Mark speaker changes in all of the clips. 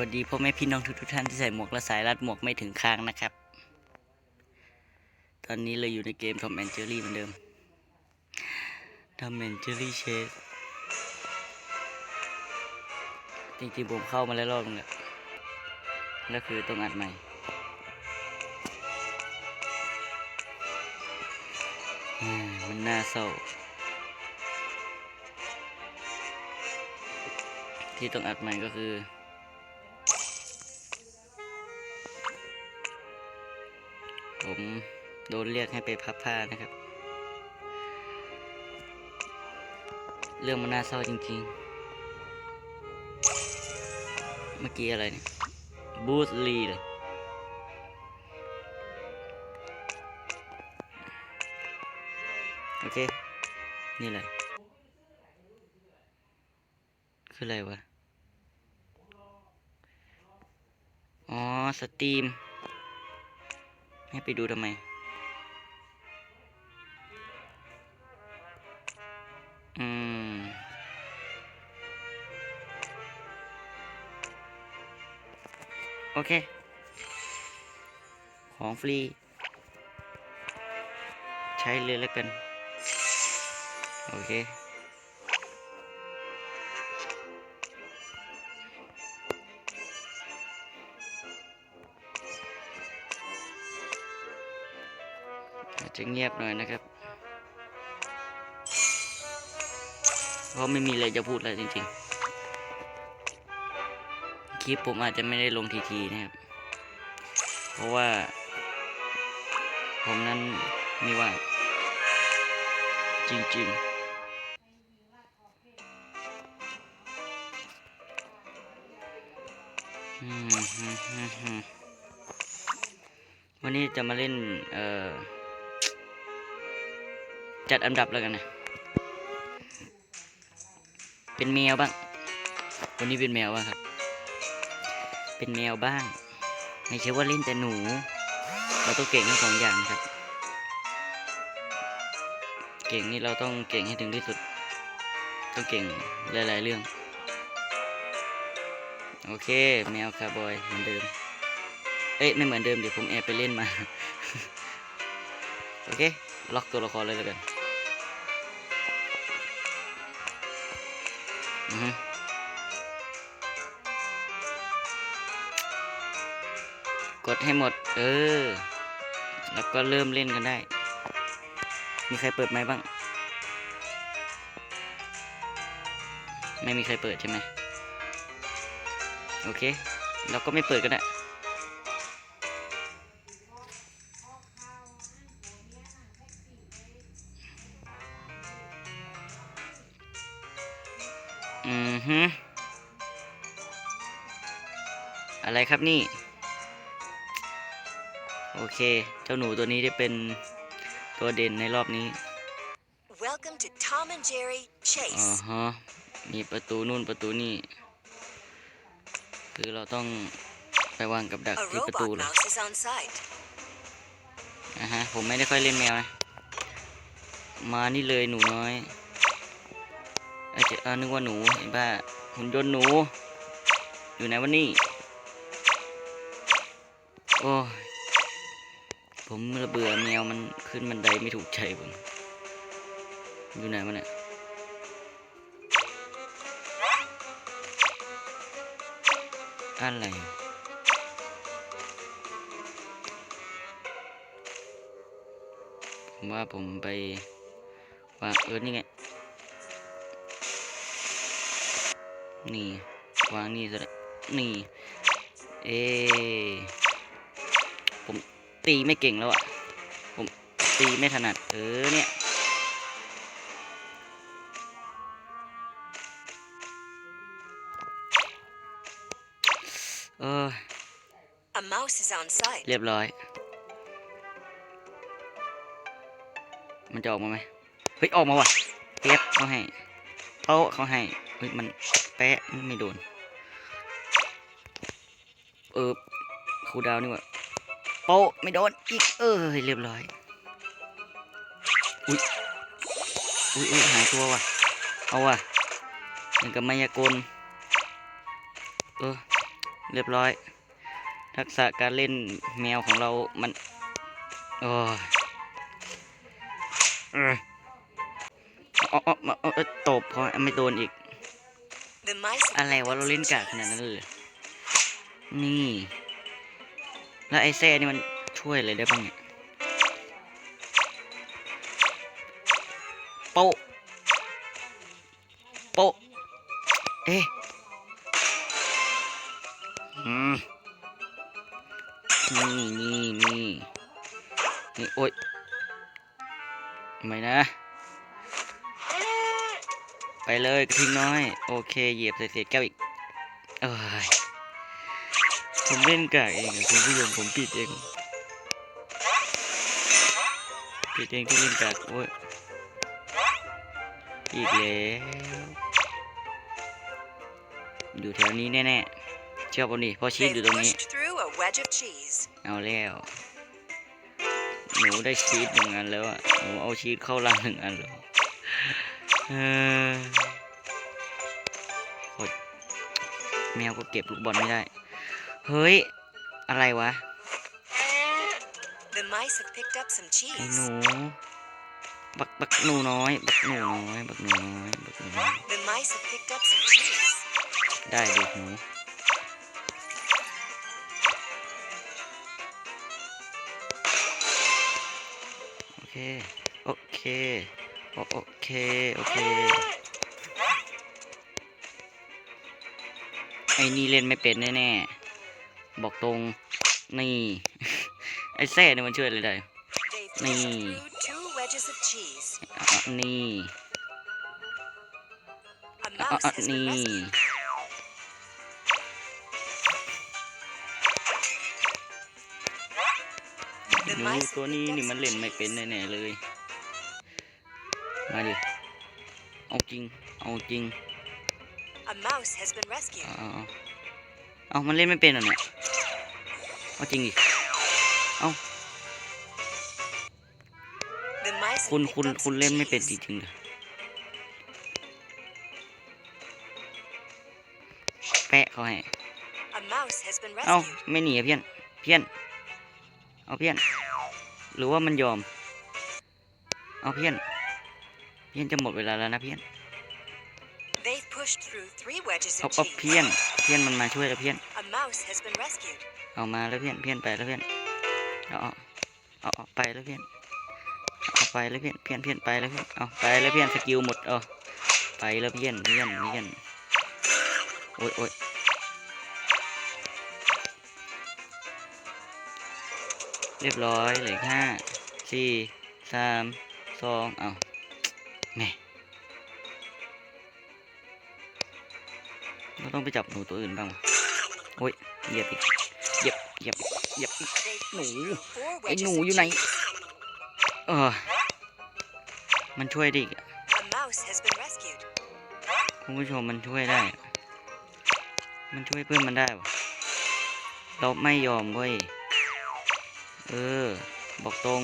Speaker 1: วัสดีพ่อแม่พี่น้องทุกๆท่านที่ใส่หมวกและสายรัดหมวกไม่ถึงคางนะครับ ตอนนี้เราอยู่ในเกม Tom and Jerry เหมือนเดิม Tom and Jerry Chase จริงๆผมเข้ามาแล้วรอบนึงแหละแล้วคือต้องอัดใหม่ มันน่าเศร้า ที่ต้องอัดใหม่ก็คือ ผมโดนเรียกให้ไปพับผ้านะครับ เรื่องมันน่าเศร้าจริงๆ เมื่อกี้อะไรเนี่ยบูธลีเลยโอเค นี่เลย คืออะไรวะ อ๋อ สตรีม ให้ไปดูทำไม อืม โอเค ของฟรี ใช้เลยแล้วกัน โอเค จะเงียบหน่อยนะครับ เพราะไม่มีอะไรจะพูดแล้วจริง ๆ คลิปผมอาจจะไม่ได้ลงทีๆนะครับ เพราะว่า ผมนั้นมีว่า จริง ๆวันนี้จะมาเล่น เอ่อ จัดอันดับแล้วกันนะ เป็นแมวบ้าง วันนี้เป็นแมวบ้างครับ เป็นแมวบ้าง ไม่ใช่ว่าเล่นแต่หนู เราต้องเก่งทั้งสองอย่างครับ เก่งนี่เราต้องเก่งให้ถึงที่สุด ต้องเก่งหลาย ๆ เรื่อง โอเค แมวคาร์บอยเหมือนเดิม เอ้ยไม่เหมือนเดิมเดี๋ยวผมแอบไปเล่นมา โอเค ล็อกตัวละครเลยแล้วกัน กดให้หมด เออ แล้วก็เริ่มเล่นกันได้ มีใครเปิดไหมบ้าง ไม่มีใครเปิดใช่ไหม โอเค เราก็ไม่เปิดก็ได้ อือฮึอะไรครับนี่ โอเค เจ้าหนูตัวนี้ได้เป็นตัวเด่นในรอบนี้
Speaker 2: Welcome to Tom and Jerry
Speaker 1: อ๋อ
Speaker 2: Chase.
Speaker 1: ฮะมีประตูนู่นประตูนี่ คือเราต้องไปวางกับดัก
Speaker 2: A
Speaker 1: ที่ประตู
Speaker 2: robot
Speaker 1: เลย
Speaker 2: mouse is on site.
Speaker 1: นะฮะ ผมไม่ได้ค่อยเล่นแมวนะมานี่เลยหนูน้อยไอ้เจ๊เออ นึกว่าหนูไอ้บ้าหุ่นยนต์หนู อยู่ไหนวะนี่ โอ้ย ผมระเบื่อแมวมันขึ้นบันไดไม่ถูกใจผม อยู่ไหนวะเนี่ยอะไรผมว่าผมไปวางเออนี่ไง นี่วางนี่ซะแล้วนี่ เอ ผมตีไม่เก่งแล้วอะ่ะผมตีไม่ถนัด เออเนี่ย เออ
Speaker 2: A mouse is on site.
Speaker 1: เรียบร้อย มันจะออกมาไหมเฮ้ย ออกมาว่ะเป๊ะเขาให้โต๊ะเขาให้ เฮ้ย มัน แปะไม่โดน เออครูดาวนี่วะโป๊ะไม่โดนอีกเออเรียบร้อย อุ้ยอุ้ยหายตัวว่ะ เอาว่ะยังกับมายากลเออเรียบร้อย ทักษะการเล่นแมวของเรามันโอ้เอออาเอาอาเอตบเพราะไม่โดนอีก อะไร
Speaker 2: picked
Speaker 1: วะ
Speaker 2: up
Speaker 1: เรา
Speaker 2: some
Speaker 1: เล่นกากข
Speaker 2: cheese.
Speaker 1: นาดนั้นเลยเหรอนี่ แล้วไอ้แซ่นี่มันช่วยอะไรได้บ้างเนี่ยโป๊ะโป๊ะเอ๊ะอืมนี่นี่นี่นี่โอ๊ยไม่นะ ไปเลยกระทิงน้อย โอเคเหยียบใส่เศษแก้วอีกเอ้ยผมเล่นกากเองอะคุณผู้ชมผมผิดเองผิดเองที่เล่นกากโอ้ยอีกแล้วอยู่แถวนี้แน่ๆเชื่อผมดิเพราะชีสอยู่
Speaker 2: They've
Speaker 1: ตรงนี้
Speaker 2: pushed through a wedge of cheese.
Speaker 1: เอาแล้วหนูได้ชีสหนึ่งอันแล้วอะหนูเอาชีสเข้ารังหนึ่งอันแล้ว เออโคตรแมวก็เก็บลูกบอลไม่ได้ เฮ้ย อะไรวะ
Speaker 2: The mice have picked up some
Speaker 1: ไอ้
Speaker 2: cheese.
Speaker 1: หนู บักบักหนูน้อย บักหนูน้อย บักหนูน้อย บักหนูน้อย
Speaker 2: The mice have picked up some cheese.
Speaker 1: ได้ดิหนู โอเค โอเค โอโอเค โอเค ไอ้นี่เล่นไม่เป็นแน่ๆ บอกตรง นี่ ไอ้แซ่เนี่ยมันช่วยอะไรได้
Speaker 2: They've
Speaker 1: Me.
Speaker 2: pushed through two wedges of cheese.
Speaker 1: อะนี่
Speaker 2: A
Speaker 1: อะ
Speaker 2: mouse
Speaker 1: อะ
Speaker 2: has been
Speaker 1: นี่
Speaker 2: rescued.
Speaker 1: หนูตัวนี้นี่มันเล่นไม่เป็นแน่ๆเลย มาดิ เอาจริง เอาจริง
Speaker 2: A mouse has been rescued.
Speaker 1: เอาเอาเอามันเล่นไม่เป็นเหรอเนี่ย เอาจริงดิ
Speaker 2: The mice
Speaker 1: คุณ
Speaker 2: have
Speaker 1: คุณ
Speaker 2: picked up
Speaker 1: คุณ
Speaker 2: some
Speaker 1: เล่นไม่เป็นจ
Speaker 2: cheese.
Speaker 1: ริงๆเลยแปะเขาให้
Speaker 2: A mouse has been
Speaker 1: เอ้า
Speaker 2: rescued.
Speaker 1: ไม่หนีอะเพี้ยน เพี้ยน เอาเพี้ยน หรือว่ามันยอม เอาเพี้ยน เพี้ยนจะหมดเวลาแล้วนะเพี้ยน
Speaker 2: They've pushed through three wedges
Speaker 1: เอา
Speaker 2: of
Speaker 1: เอาเพี้ยน
Speaker 2: cheese.
Speaker 1: เพี้ยนมันมาช่วยแล้วเพี้ยน
Speaker 2: A mouse has been rescued.
Speaker 1: เอามาแล้วเพี้ยน เพี้ยนไปแล้วเพี้ยนเอาเอาเอาเอาไปแล้วเพี้ยน เอาไปแล้วเพี้ยน เพี้ยนเพี้ยนไปแล้วเพี้ยน เอาไปแล้วเพี้ยนสกิลหมด เอาไปแล้วเพี้ยนเพี้ยนเพี้ยน โอ้ยโอ้ยเรียบร้อยเหลืออกห้าสี่สามสองเอา แหม่เราต้องไปจับหนูตัวอื่นบ้างวะโอ้ยเหยียบอีกเหยียบเหยียบเหยียบอีก
Speaker 2: They've
Speaker 1: No.
Speaker 2: pushed through four
Speaker 1: Ay,
Speaker 2: wedges
Speaker 1: no,
Speaker 2: of
Speaker 1: yun ay-
Speaker 2: cheese.
Speaker 1: เออมันช่วยได้อีกอะ
Speaker 2: A mouse has been rescued.
Speaker 1: คุณผู้ชมมันช่วยได้อะมันช่วยเพื่อนมันได้วะเราไม่ยอมเว้ย เออ บอกตรง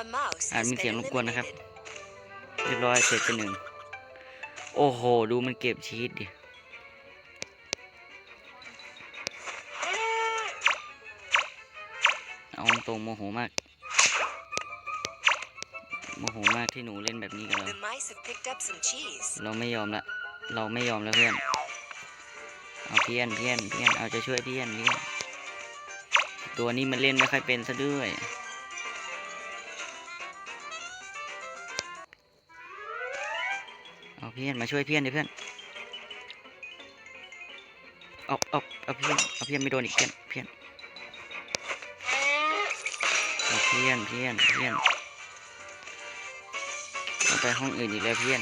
Speaker 2: A mouse
Speaker 1: อาจ
Speaker 2: has
Speaker 1: มีเสียง
Speaker 2: been
Speaker 1: รบกวนนะครับ
Speaker 2: eliminated.
Speaker 1: เรียบร้อยเสร็จไปหนึ่ง โอ้โห ดูมันเก็บชีสดิเอาตรงๆโมโหมาก โมโหมากที่หนูเล่นแบบนี้กับเรา
Speaker 2: The mice have picked up some cheese.
Speaker 1: เราไม่ยอมละ เราไม่ยอมแล้วเพื่อน เอาเพี้ยนเพี้ยนเพี้ยน เอาจะช่วยเพี้ยนเพี้ยน ตัวนี้มันเล่นไม่ค่อยเป็นซะด้วย เอาเพี้ยนมาช่วยเพี้ยนดิเพื่อนเอาเอาเอาเพี้ยนเอาเพี้ยนไม่โดนอีกเพี้ยนเพี้ยนเอาเพี้ยนเพี้ยนเพี้ยนต้องไปห้องอื่นอีกแล้วเพี้ยน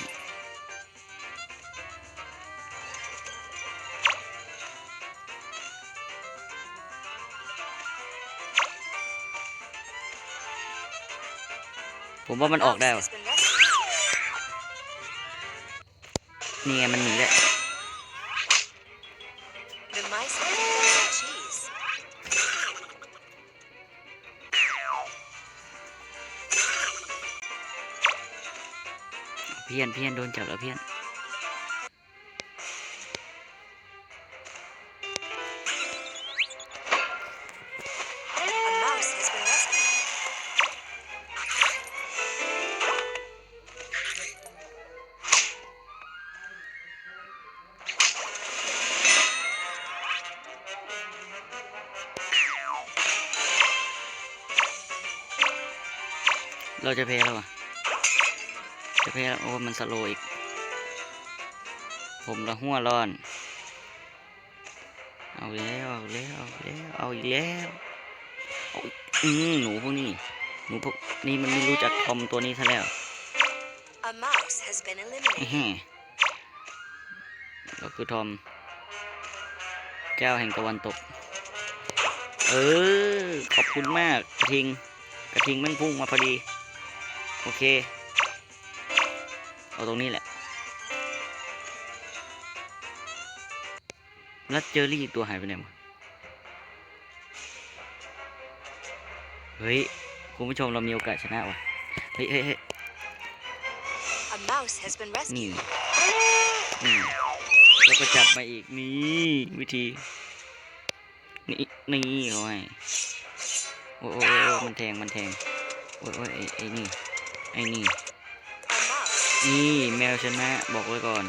Speaker 1: ผมว่ามันออกได้ว่ะ นี่ไงมันหนีแหละเพี้ยนเพี้ยนโดนจับแล้วเพี้ยน เราจะแพ้แล้วอะจะแพ้แล้วโอ้มันสโลว์อีก ผมละหัวร้อน เอาแล้วเอาแล้วเอาแล้วเอาอีกแล้วเอาอีกอืมหนูพวกนี้ หนูพวกนี้มันไม่รู้จักทอมตัวนี้ซะแล้ว
Speaker 2: A mouse has been
Speaker 1: อื้อ
Speaker 2: eliminated.
Speaker 1: หือก็คือทอม แก้วแห่งตะวันตก เออ ขอบคุณมาก กระทิง กระทิงแมันพุ่งมาพอดี โอเค เอาตรงนี้แหละ แล้วเจอรี่อีกตัวหายไปไหนวะเฮ้ย คุณผู้ชมเรามีโอกาสชนะว่ะ เฮ้ยเฮ้ยเฮ้ย
Speaker 2: A mouse has been
Speaker 1: นี่
Speaker 2: rescued.
Speaker 1: นี่ แล้วก็จับมาอีก นี่ วิธี นี่ นี่เขาให้โอ้ยโอ้ยโอ้ยมันแทง มันแทง โอ้ยโอ้ยไอ้ไอ้นี่ ไอ้นี่ นี่แมวชนะบอกไว้ก่อน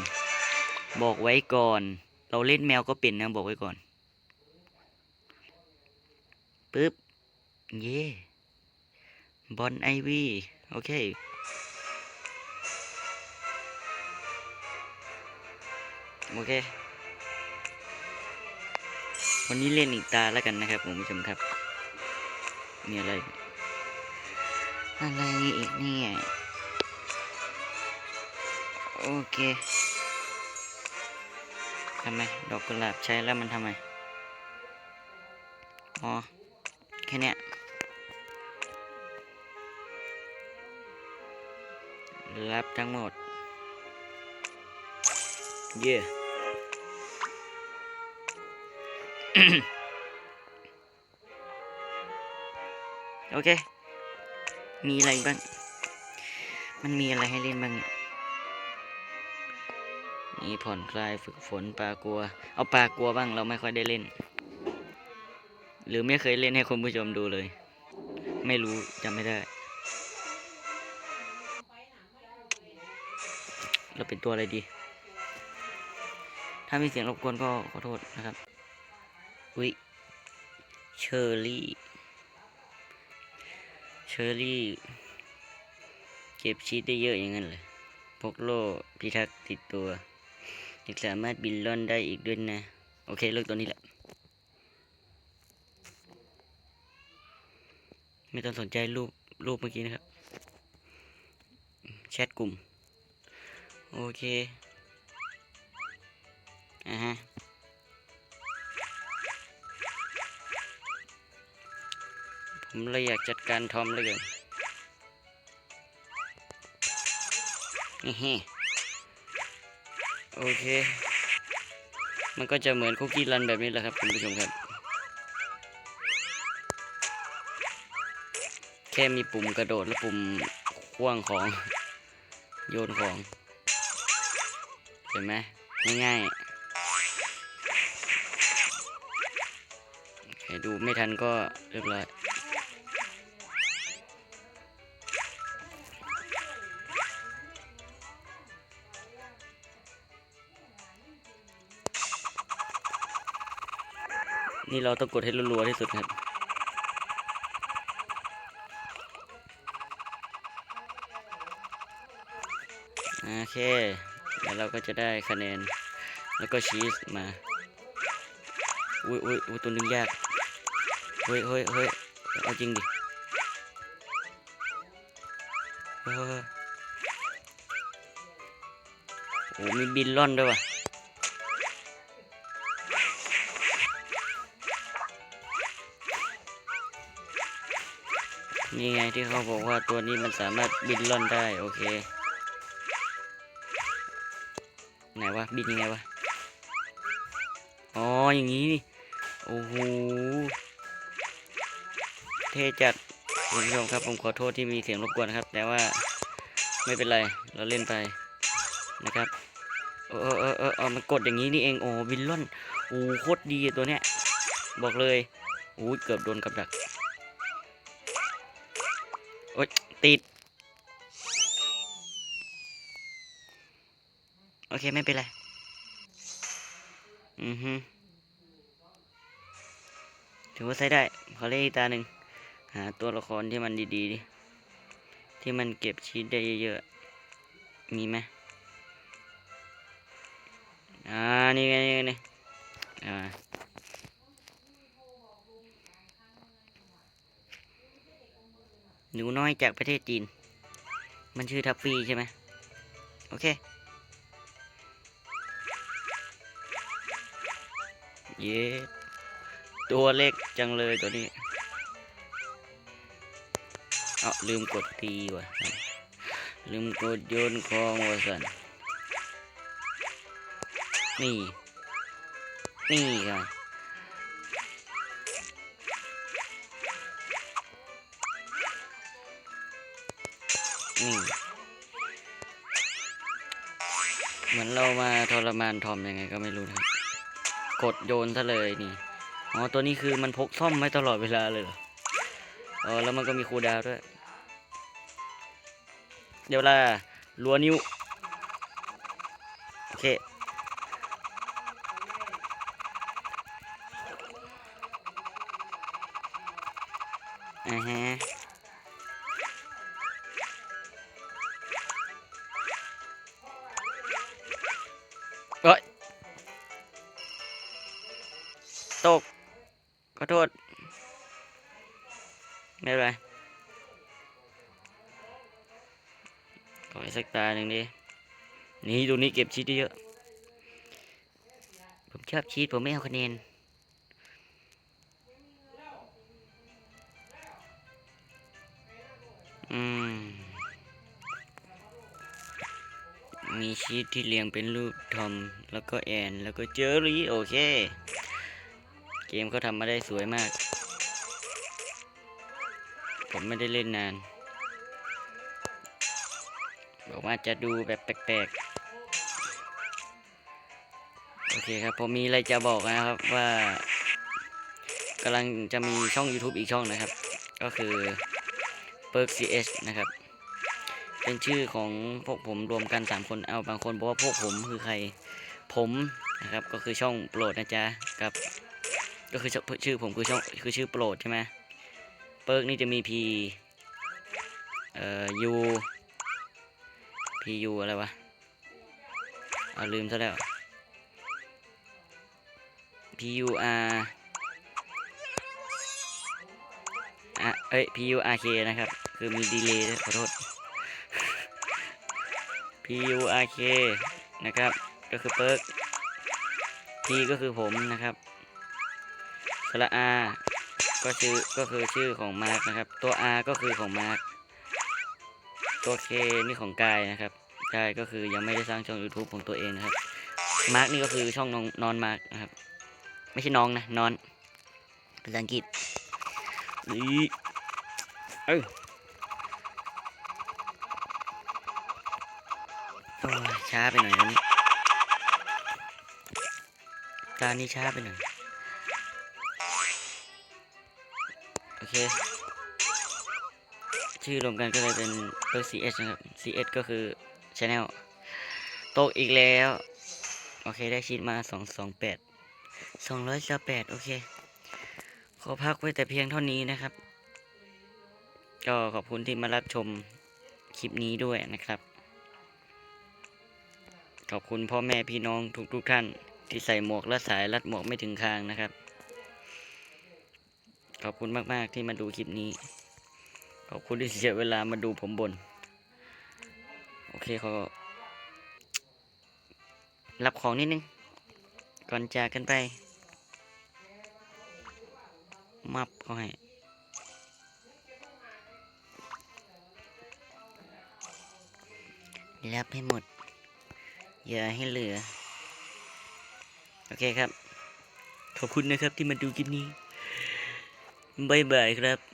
Speaker 1: บอกไว้ก่อน เราเล่นแมวก็เป็นนะบอกไว้ก่อนปึ๊บ เย่บอลไอวีโอเค โอเค วันนี้เล่นอีกตาแล้วกันนะครับคุณผู้ชมครับ มีอะไร อะไรอีกเนี่ยโอเคทำไม ดอกกุหลาบใช้แล้วมันทำไม อ๋อ แค่เนี้ยรับทั้งหมด เย่โอเค มีอะไรบ้าง มันมีอะไรให้เล่นบ้างเนี่ยนี่ผ่อนคลายฝึกฝนปลากลัว เอาปลากลัวบ้างเราไม่ค่อยได้เล่น หรือไม่เคยเล่นให้คุณผู้ชมดูเลย ไม่รู้จำไม่ได้ เราเป็นตัวอะไรดี ถ้ามีเสียงรบกวนก็ขอโทษนะครับวิเชอร์รี่ ชอรี่ เก็บชีสได้เยอะอย่างนั้นเลยพกโล่พิทักษ์ติดตัวยังสามารถบินล่อนได้อีกด้วยนะ โอเคเลิกตัวนี้แหละ ไม่ต้องสนใจรูปรูปเมื่อกี้นะครับ แชทกลุ่ม โอเคอ่าฮะ ผมเลยอยากจัดการทอมเลยนี่ฮโอเค มันก็จะเหมือนคุกกี้รันแบบนี้แหละครับคุณผู้ชมครับ แค่มีปุ่มกระโดดและปุ่มขว้างของ โยนของ เห็นไหมง่ายๆใครดูไม่ทันก็เรียบร้อย นี่เราต้องกดให้รัวๆที่สุดครับโอเคแล้วเราก็จะได้คะแนน แล้วก็ชีสมา อุ้ยอุ้ยอุ้ยตัวนึงยาก เฮ้ยเฮ้ยเฮ้ยเอาจริงดิเฮ้ยเฮ้โอ้มีบินล่อนด้วยว่ะ นี่ไงที่เขาบอกว่าตัวนี้มันสามารถบินล่อนได้โอเค ไหนวะบินยังไงวะ อ๋ออย่างนี้นี่ โอ้โห เท่จัดคุณผู้ชมครับผมขอโทษที่มีเสียงรบกวนนะครับ แต่ว่าไม่เป็นไร เราเล่นไปนะครับ เออเออเออเออมันกดอย่างนี้นี่เองโอ้บินล่อนโอ้โคตรดีตัวเนี้ยบอกเลยโอ้เกือบโดนกับดัก โอ๊ยติด โอเค ไม่เป็นไร อือฮึถือว่าใช้ได้ ขอเล่นอีกตาหนึ่ง หาตัวละครที่มันดีๆดิ ที่มันเก็บชีสได้เยอะๆ มีไหมอ่า นี่ไงนี่ไงนี่อ่า หนูน้อยจากประเทศจีน มันชื่อทัฟฟี่ใช่ไหมโอเค เย้ตัวเล็กจังเลยตัวนี้ เอาลืมกดตีว่ะ ลืมกดโยนคองว่ะสันนี่ นี่ครับ นี่ เหมือนเรามาทรมานทอมยังไงก็ไม่รู้นะครับกดโยนซะเลยนี่ อ๋อ ตัวนี้คือมันพกซ่อมไว้ตลอดเวลาเลยเหรอ อ๋อ แล้วมันก็มีคูดาวด้วย เดี๋ยวเวลาลัวนิ้ว โอเค ตก ขอโทษ ไม่เป็นไร ขอสักตาหนึ่งดิ นี่ตรงนี้เก็บชีสเยอะ ผมชอบชีสผมไม่เอาคะแนนอืมมีชีสที่เรียงเป็นรูปทอม แล้วก็แอน แล้วก็เจอรี่ โอเค มเขาทำมาได้สวยมาก ผมไม่ได้เล่นนาน บอกว่าจะดูแบบแปลกๆ โอเคครับ ผมมีอะไรจะบอกนะครับว่ากำลังจะมีช่อง YouTube อีกช่องนะครับ ก็คือ Perk CS นะครับ เป็นชื่อของพวกผมรวมกัน 3 คนเอาบางคนบอกว่าพวกผมคือใครผมนะครับก็คือช่องโปรดนะจ๊ะกับ ก็คือชื่อผมคือช่องคือชื่อโปรดใช่ไหมเปิร์กนี่จะมี P เอ่อ U P U อะไรวะเอาลืมซะแล้ว P U R อะเอ้ย P U R K นะครับ คือมีดีเลย์ขอโทษ P U R K นะครับ ก็คือเปิร์ก P ก็คือผมนะครับ สระ R ก็ชื่อก็คือชื่อของมาร์กนะครับ ตัว R ก็คือของมาร์กตัว K นี่ของกายนะครับกายก็คือยังไม่ได้สร้างช่อง YouTube ของตัวเองนะครับมาร์กนี่ก็คือช่องนองนอนมาร์กนะครับ ไม่ใช่น้องนะนอนภาษาอังกฤษนี่เอ้ยโอ้ยช้าไปหน่อยนะนี่ตานี้ช้าไปหน่อย เค ชื่อรวมกันก็เลยเป็นเบอร์ CS นะครับ CS ก็คือ Channel ตกอีกแล้ว โอเคได้ชีตมา228 228โอเค ขอพักไว้แต่เพียงเท่านี้นะครับ ก็ขอบคุณที่มารับชมคลิปนี้ด้วยนะครับ ขอบคุณพ่อแม่พี่น้องทุกๆทท่าน ที่ใส่หมวกและสายรัดหมวกไม่ถึงคางนะครับ ขอบคุณมากๆที่มาดูคลิปนี้ ขอบคุณที่เสียเวลามาดูผมบน่นโอเคขอรับของนิดนึง ก่อนจากกันไป มับเขาให้รับให้หมด อย่าให้เหลือ โอเคครับ ขอบคุณนะครับที่มาดูคลิปนี้ บ๊ายบายครับ